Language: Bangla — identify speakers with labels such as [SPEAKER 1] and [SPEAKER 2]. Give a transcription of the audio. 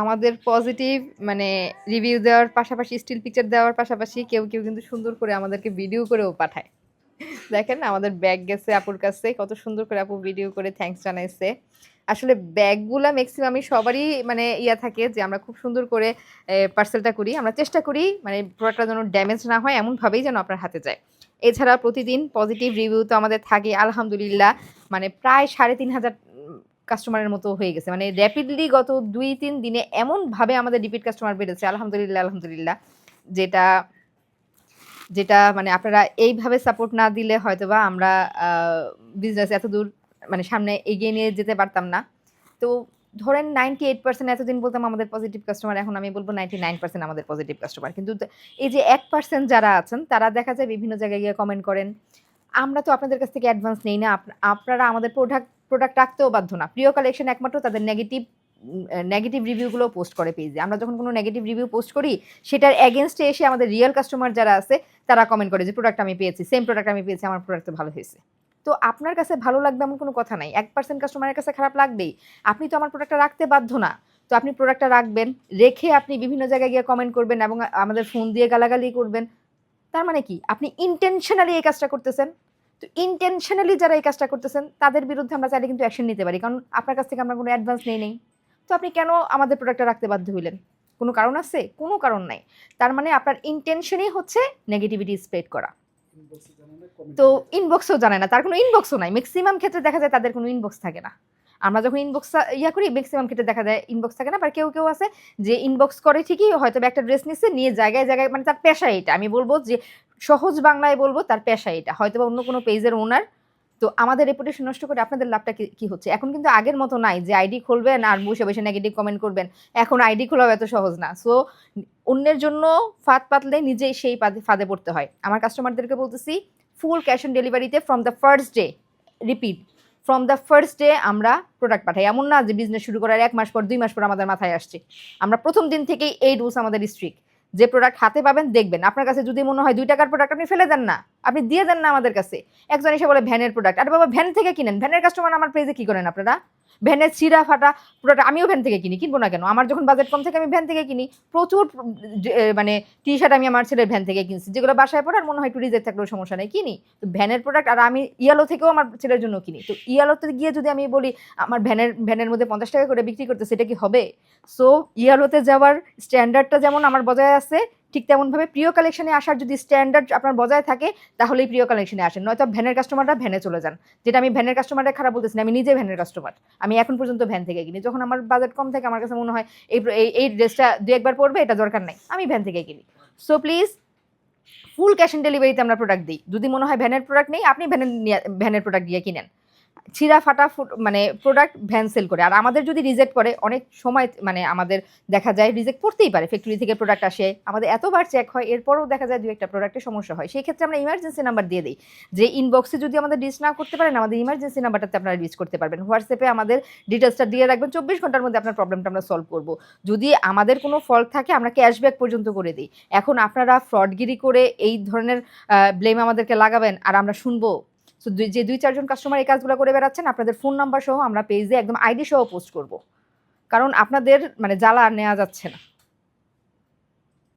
[SPEAKER 1] আমাদের পজিটিভ মানে রিভিউ দেওয়ার পাশাপাশি স্টিল পিকচার দেওয়ার পাশাপাশি কেউ কেউ কিন্তু সুন্দর করে আমাদেরকে ভিডিও করেও পাঠায়। দেখেন আমাদের ব্যাগ গেছে আপুর কাছে, কত সুন্দর করে আপু ভিডিও করে থ্যাঙ্কস জানাইছে। আসলে ব্যাগগুলা ম্যাক্সিমামই সবারই মানে ইয়া থাকে যে আমরা খুব সুন্দর করে পার্সেলটা করি, আমরা চেষ্টা করি মানে প্রোডাক্টটা যেন ড্যামেজ না হয়, এমনভাবেই যেন আপনার হাতে যায়। এছাড়া প্রতিদিন পজিটিভ রিভিউ তো আমাদের থাকে আলহামদুলিল্লাহ মানে প্রায় সাড়ে তিন হাজার কাস্টমারের মতো হয়ে গেছে। মানে র্যাপিডলি গত দুই, তিন দিনে এমনভাবে আমাদের রিপিট কাস্টমার বেড়েছে, আলহামদুলিল্লাহ আলহামদুলিল্লাহ। যেটা যেটা মানে আপনারা এইভাবে সাপোর্ট না দিলে হয়তো বা আমরা বিজনেস এত দূর মানে সামনে এগিয়ে নিয়ে যেতে পারতাম না। তো ধরেন নাইনটি এইট পার্সেন্ট এতদিন বলতাম আমাদের পজিটিভ কাস্টমার এখন আমি বলব নাইনটি নাইন পার্সেন্ট আমাদের পজিটিভ কাস্টমার কিন্তু এই যে এক পার্সেন্ট যারা আছেন, তারা দেখা যায় বিভিন্ন জায়গায় গিয়ে কমেন্ট করেন, আমরা তো আপনাদের কাছ থেকে অ্যাডভান্স নেই না, আপ- আপনারা আমাদের প্রোডাক্ট প্রোডাক্ট রাখতেও বাধ্য না। প্রিয় কালেকশন একমাত্র তাদের নেগেটিভ নেগেটিভ রিভিউগুলো পোস্ট করে পেজে আমরা যখন কোনো নেগেটিভ রিভিউ পোস্ট করি, সেটার এগেনস্টে এসে আমাদের রিয়েল কাস্টমার যারা আছে, তারা কমেন্ট করে যে প্রোডাক্ট আমি পেয়েছি সেম প্রোডাক্ট আমি পেয়েছি, আমার প্রোডাক্ট ভালো হয়েছে। তো আপনার কাছে ভালো লাগবে এমন কোনো কথা নাই। এক পার্সেন্ট কাস্টমারের কাছে খারাপ লাগবেই। আপনি তো আমার প্রোডাক্টটা রাখতে বাধ্য না। তো আপনি প্রোডাক্টটা রাখবেন, রেখে আপনি বিভিন্ন জায়গায় গিয়ে কমেন্ট করবেন এবং আমাদের ফোন দিয়ে গালাগালি করবেন। তার মানে কি? আপনি ইন্টেনশনালি এই কাজটা করতেছেন। তো ইন্টেনশনালি যারা এই কাজটা করতেছেন তাদের বিরুদ্ধে আমরা চাইলে কিন্তু অ্যাকশন নিতে পারি। কারণ আপনার কাছ থেকে আমরা কোনো অ্যাডভান্স নেই নেই। তো আপনি কেন আমাদের প্রোডাক্টটা রাখতে বাধ্য হইলেন? কোনো কারণ আছে? কোনো কারণ নাই। তার মানে আপনার ইন্টেনশনই হচ্ছে নেগেটিভিটি স্প্রেড করা। তো ইনবক্সও জানে না। তার কোনো ইনবক্সও নাই। ম্যাক্সিমাম ক্ষেত্রে দেখা যায় তাদের কোনো ইনবক্স থাকে না। আমরা যখন ইনবক্স ইয়া করি ম্যাক্সিমাম ক্ষেত্রে দেখা যায় ইনবক্স থাকে না বা কেউ কেউ আছে যে ইনবক্স করে ঠিকই হয়তো একটা ড্রেস নিচ্ছে নিয়ে জায়গায় জায়গায় মানে তার পেশা এটা আমি বলব যে সহজ বাংলায় বলব তার পেশা এটা হয়তো বা অন্য কোনো পেজের ওনার তো আমাদের রেপুটেশন নষ্ট করে আপনাদের লাভটা কি- হচ্ছে? এখন কিন্তু আগের মতো নাই যে আইডি খুলবেন আর বসে বসে নেগেটিভ কমেন্ট করবেন। এখন আইডি খোলাও এত সহজ না। সো অন্যের জন্য ফাঁদ পাতলে নিজেই সেই ফাঁদে পড়তে হয়। আমার কাস্টমারদেরকে বলতেছি ফুল ক্যাশ অন ডেলিভারিতে from the first day repeat from the first day আমরা প্রোডাক্ট পাঠাই। এমন না যে বিজনেস শুরু করার এক মাস পর, দুই মাস পর আমাদের মাথায় আসছে। আমরা প্রথম দিন থেকেই এই রুলস আমাদের স্ট্রিক্ট যে প্রোডাক্ট হাতে পাবেন, দেখবেন। আপনার কাছে যদি মনে হয় দুই টাকার প্রোডাক্ট আপনি ফেলে দেন না, আপনি দিয়ে দেন না আমাদের কাছে। একজন এসে বলে ভ্যানের প্রোডাক্ট আরে বাবা ভ্যান থেকে কিনেন? ভ্যানের কাস্টমার আমার পেজে কী করেন আপনারা? ভ্যানের ছিঁড়া ফাটা প্রোডাক্ট আমিও ভ্যান থেকে কিনি, কিনবো না কেন? আমার যখন বাজেট কম থেকে, আমি ভ্যান থেকে কিনি। প্রচুর মানে টি শার্ট আমি আমার ছেলের ভ্যান থেকে কিনছি, যেগুলো বাসায় পড়ার মনে হয় একটু থাকলেও সমস্যা নেই, কিনি। তো ভ্যানের প্রোডাক্ট আর আমি ইয়ালো থেকেও আমার ছেলের জন্য কিনি। তো ইয়ালোতে গিয়ে যদি আমি বলি, আমার ভ্যানের ভ্যানের মধ্যে পঞ্চাশ টাকা করে বিক্রি করতে, সেটা কি হবে? সো ইয়ালোতে যাওয়ার স্ট্যান্ডার্ডটা যেমন আমার বজায় আছে ঠিক তেমনভাবে প্রিয় কালেকশনে আসার যদি স্ট্যান্ডার্ড আপনার বজায় থাকে, তাহলেই প্রিয় কালেকশনে আসেন। নয়তো ভ্যানের কাস্টমাররা ভ্যানে চলে যান। যেটা আমি ভ্যানের কাস্টমাররা খারাপ বলতেছি না, আমি নিজে ভ্যানের কাস্টমার আমি এখন পর্যন্ত ভ্যান থেকে কিনি। যখন আমার বাজেট কম থাকে, আমার কাছে মনে হয় এই এই- ড্রেসটা দু একবার পরবে, এটা দরকার নাই। আমি ভ্যান থেকে কিনি। So please full cash on ডেলিভারিতে আমরা প্রোডাক্ট দিই। যদি মনে হয় ভ্যানের প্রোডাক্ট নেই, আপনি ভ্যানের ভ্যানের প্রোডাক্ট দিয়ে কিনেন। ছিঁড়া ফাটা মানে প্রোডাক্ট ভ্যান সেল করে। আর আমাদের যদি রিজেক্ট করে, অনেক সময় মানে আমাদের দেখা যায় রিজেক্ট করতেই পারে। ফ্যাক্টরি থেকে প্রোডাক্ট আসে, আমাদের এতবার চেক হয়, এরপরও দেখা যায় দু একটা প্রোডাক্টের সমস্যা হয়। সেই ক্ষেত্রে আমরা ইমার্জেন্সি নাম্বার দিয়ে দিই। যে ইনবক্সে যদি আমাদের রিচ না করতে পারেন, আমাদের ইমার্জেন্সি নাম্বারটাতে আপনারা রিচ করতে পারবেন। হোয়াটসঅ্যাপে আমাদের ডিটেলসটা দিয়ে রাখবেন। চব্বিশ ঘণ্টার মধ্যে আপনার প্রবলেমটা আমরা সলভ করব। যদি আমাদের কোনো ফল্ট থাকে, আমরা ক্যাশব্যাক পর্যন্ত করে দিই। এখন আপনারা ফ্রডগিরি করে এই ধরনের ব্লেম আমাদেরকে লাগাবেন, আর আমরা শুনব সো যে দুই, চারজন কাস্টমার এই কাজগুলো করে বেড়াচ্ছেন, আপনাদের ফোন নাম্বার সহ আমরা পেজে একদম আইডি সহ পোস্ট করব। কারণ আপনাদের মানে জ্বালা নেওয়া যাচ্ছে না।